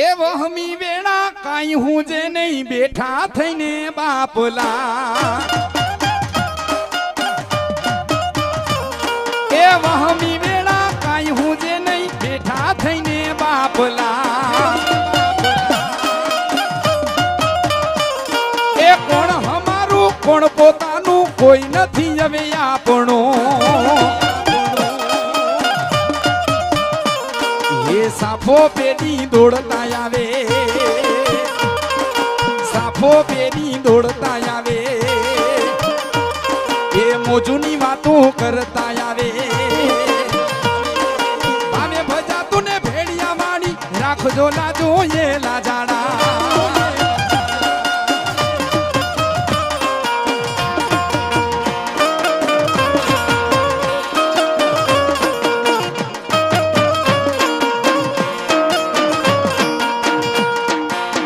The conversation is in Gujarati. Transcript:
એ વહમી વેણા કાંઈ હું જે નહીં, બેઠા થઈને બાપલા. એ વહમી વેણા કાંઈ હું જે નહીં, બેઠા થઈને બાપલા. એ કોણ અમારું કોણ પોતાનું, કોઈ નથી હવે આપણું. સાફો પેડી દોડતા આવે. સાફો પેડી દોડતા આવે. એ મોજુની વાતો કરતા આવે. ભાવે ભજાતું ને ભેડિયા માણી રાખજો લાજો એ લાજાડા